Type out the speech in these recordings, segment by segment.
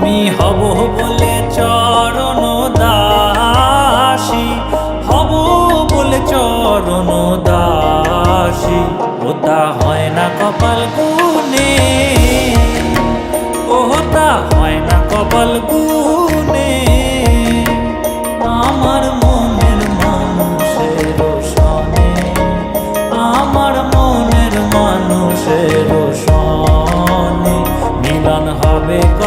আমি হব বলে চরণ দাসি। হব বলে চরণ দাসী। ওটা হয় না কপাল গুনে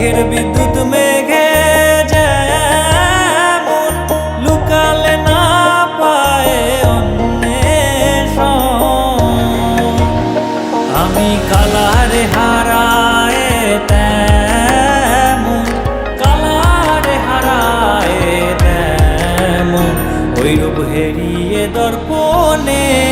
মেঘের বিদ্যুৎ মেঘে যেমন লুকালে না পায় আমি কালার হারায় তেমন, কালার হারায় তেমন ওই রূপ হেরিয়ে দর্পণে